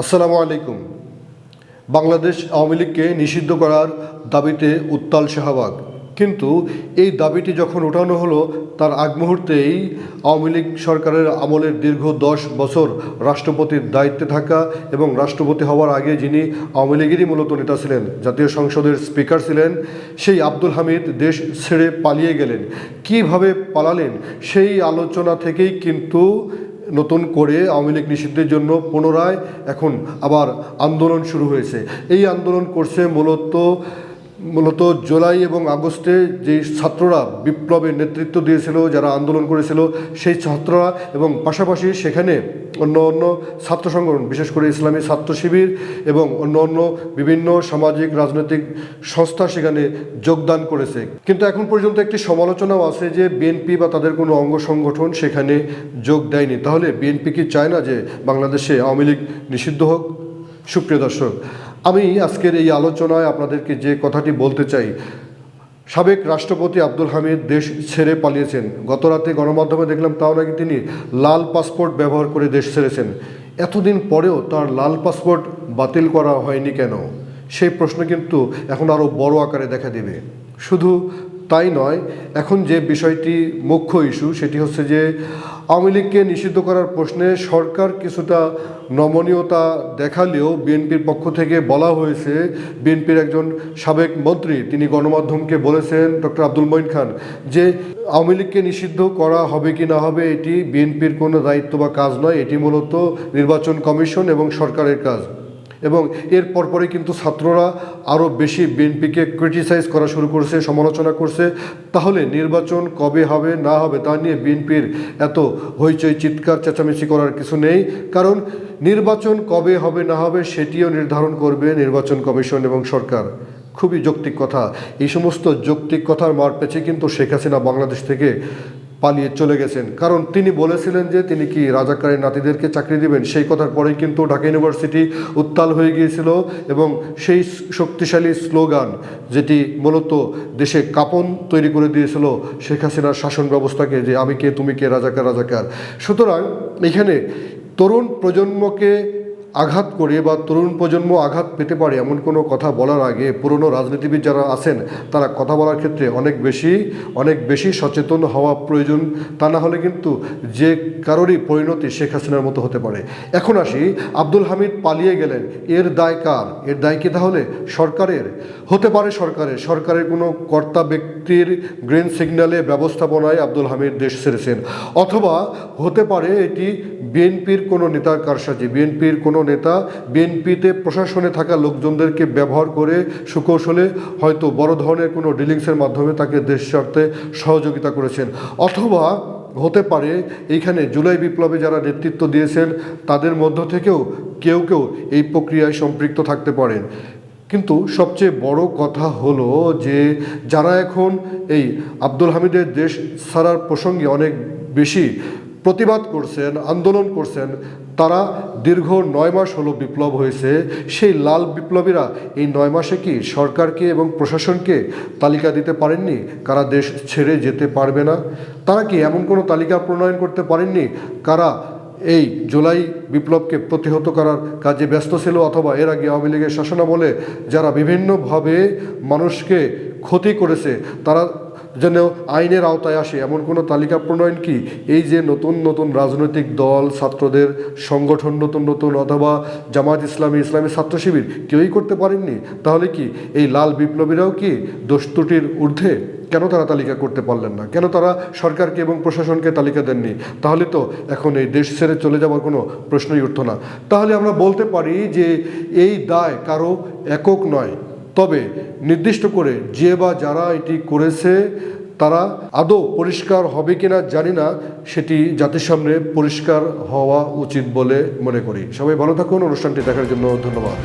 আসসালামু আলাইকুম। বাংলাদেশ আওয়ামী লীগকে নিষিদ্ধ করার দাবিতে উত্তাল শাহবাগ। কিন্তু এই দাবিটি যখন ওঠানো হলো, তার আগ মুহূর্তেই আওয়ামী লীগ সরকারের আমলের দীর্ঘ দশ বছর রাষ্ট্রপতির দায়িত্বে থাকা এবং রাষ্ট্রপতি হওয়ার আগে যিনি আওয়ামী লীগেরই মূলত নেতা ছিলেন, জাতীয় সংসদের স্পিকার ছিলেন, সেই আব্দুল হামিদ দেশ ছেড়ে পালিয়ে গেলেন। কীভাবে পালালেন, সেই আলোচনা থেকেই কিন্তু নতুন করে আওয়ামী লীগ নিষিদ্ধের জন্য পুনরায় এখন আবার আন্দোলন শুরু হয়েছে। এই আন্দোলন করছে মূলত মূলত জুলাই এবং আগস্টে যে ছাত্ররা বিপ্লবের নেতৃত্ব দিয়েছিল, যারা আন্দোলন করেছিল, সেই ছাত্ররা এবং পাশাপাশি সেখানে অন্য অন্য ছাত্র সংগঠন, বিশেষ করে ইসলামী ছাত্র শিবির এবং অন্য অন্য বিভিন্ন সামাজিক, রাজনৈতিক সংস্থা সেখানে যোগদান করেছে। কিন্তু এখন পর্যন্ত একটি সমালোচনাও আছে যে বিএনপি বা তাদের কোনো অঙ্গ সংগঠন সেখানে যোগ দেয়নি। তাহলে বিএনপি কি চায় না যে বাংলাদেশে আওয়ামী লীগ নিষিদ্ধ হোক? সুপ্রিয় দর্শক আমি আজকের এই আলোচনায় আপনাদেরকে যে কথাটি বলতে চাই, সাবেক রাষ্ট্রপতি আব্দুল হামিদ দেশ ছেড়ে পালিয়েছেন। গত রাতে গণমাধ্যমে দেখলাম তাও নাকি তিনি লাল পাসপোর্ট ব্যবহার করে দেশ ছেড়েছেন। এতদিন পরেও তার লাল পাসপোর্ট বাতিল করা হয়নি কেন? সেই প্রশ্ন কিন্তু এখন আরও বড় আকারে দেখা দেবে। শুধু তাই নয়। এখন যে বিষয়টি মুখ্য ইস্যু, সেটি হচ্ছে যে আওয়ামী লীগকে নিষিদ্ধ করার প্রশ্নে সরকার কিছুটা নমনীয়তা দেখালেও বিএনপির পক্ষ থেকে বলা হয়েছে, বিএনপির একজন সাবেক মন্ত্রী, তিনি গণমাধ্যমকে বলেছেন, ডক্টর আব্দুল মঈন খান, যে আওয়ামী লীগকে নিষিদ্ধ করা হবে কি না হবে, এটি বিএনপির কোনো দায়িত্ব বা কাজ নয়, এটি মূলত নির্বাচন কমিশন এবং সরকারের কাজ। এবং এর পরপরই কিন্তু ছাত্ররা আরও বেশি বিএনপিকে ক্রিটিসাইজ করা শুরু করছে, সমালোচনা করছে। তাহলে নির্বাচন কবে হবে, না হবে, তা নিয়ে বিএনপির এত হইচই, চিৎকার, চেঁচামেচি করার কিছু নেই। কারণ নির্বাচন কবে হবে, না হবে, সেটিও নির্ধারণ করবে নির্বাচন কমিশন এবং সরকার। খুবই যৌক্তিক কথা। এই সমস্ত যৌক্তিক কথার মার পেছে কিন্তু শেখ হাসিনা বাংলাদেশ থেকে। পালিয়ে চলে গেছেন। কারণ তিনি বলেছিলেন যে, তিনি কি রাজাকারের নাতিদেরকে চাকরি দিবেন? সেই কথার পরেই কিন্তু ঢাকা ইউনিভার্সিটি উত্তাল হয়ে গিয়েছিল এবং সেই শক্তিশালী স্লোগান যেটি মূলত দেশে কাপন তৈরি করে দিয়েছিল শেখ হাসিনার শাসন ব্যবস্থাকে যে, আমি কে, তুমি কে, রাজাকার রাজাকার। সুতরাং এখানে তরুণ প্রজন্মকে আঘাত করে বা তরুণ প্রজন্ম আঘাত পেতে পারে এমন কোনো কথা বলার আগে পুরনো রাজনীতিবিদ যারা আছেন, তারা কথা বলার ক্ষেত্রে অনেক বেশি অনেক বেশি সচেতন হওয়া প্রয়োজন। তা না হলে কিন্তু যে কারোরই পরিণতি শেখ হাসিনার মতো হতে পারে। এখন আসি, আব্দুল হামিদ পালিয়ে গেলেন। এর দায় কার? এর দায় কি তাহলে সরকারের? হতে পারে সরকারের। সরকারের কোনো কর্তা ব্যক্তির গ্রিন সিগন্যালে ব্যবস্থাপনায় আব্দুল হামিদ দেশ ছেড়েছেন। অথবা হতে পারে এটি বিএনপির কোনো নেতার কারসাজি, বিএনপির কোনো নেতা, বিএনপিতে প্রশাসনে থাকা লোকজনদেরকে ব্যবহার করে সুকৌশলে হয়তো বড় ধরনের কোনো ডিলিংসের মাধ্যমে তাকে দেশ ছাড়তে সহযোগিতা করেছেন। অথবা হতে পারে এইখানে জুলাই বিপ্লবে যারা নেতৃত্ব দিয়েছেন, তাদের মধ্য থেকেও কেউ কেউ এই প্রক্রিয়ায় সম্পৃক্ত থাকতে পারেন। কিন্তু সবচেয়ে বড় কথা হলো যে যারা এখন এই আব্দুল হামিদের দেশ ছাড়ার প্রসঙ্গে অনেক বেশি প্রতিবাদ করছেন, আন্দোলন করছেন, তারা দীর্ঘ নয় মাস হলো বিপ্লব হয়েছে। সেই লাল বিপ্লবীরা এই নয় মাসে কি সরকারকে এবং প্রশাসনকে তালিকা দিতে পারেননি? কারা দেশ ছেড়ে যেতে পারবে না? তারা কি এমন কোনো তালিকা প্রণয়ন করতে পারেননি? কারা এই জুলাই বিপ্লবকে প্রতিহত করার কাজে ব্যস্ত ছিল অথবা এর আগে আওয়ামী লীগের শাসনামলে যারা বিভিন্নভাবে মানুষকে ক্ষতি করেছে, তারা যেন আইনের আওতায় আসে, এমন কোনো তালিকা প্রণয়ন কি? এই যে নতুন নতুন রাজনৈতিক দল, ছাত্রদের সংগঠন, নতুন নতুন অথবা জামাত ইসলামী ইসলামী ছাত্র শিবির, কেউই করতে পারেননি? তাহলে কি এই লাল বিপ্লবীরাও কি দোষ ত্রুটির ঊর্ধ্বে? কেন তারা তালিকা করতে পারলেন না? কেন তারা সরকারকে এবং প্রশাসনকে তালিকা দেননি? তাহলে তো এখন এই দেশ ছেড়ে চলে যাওয়ার কোনো প্রশ্নই উঠত না। তাহলে আমরা বলতে পারি যে এই দায় কারও একক নয়। তবে নির্দিষ্ট করে যে বা যারা এটি করেছে, তারা আদৌ পরিষ্কার হবে কিনা জানি না, সেটি জাতির সামনে পরিষ্কার হওয়া উচিত বলে মনে করি। সবাই ভালো থাকুন, অনুষ্ঠানটি দেখার জন্য ধন্যবাদ।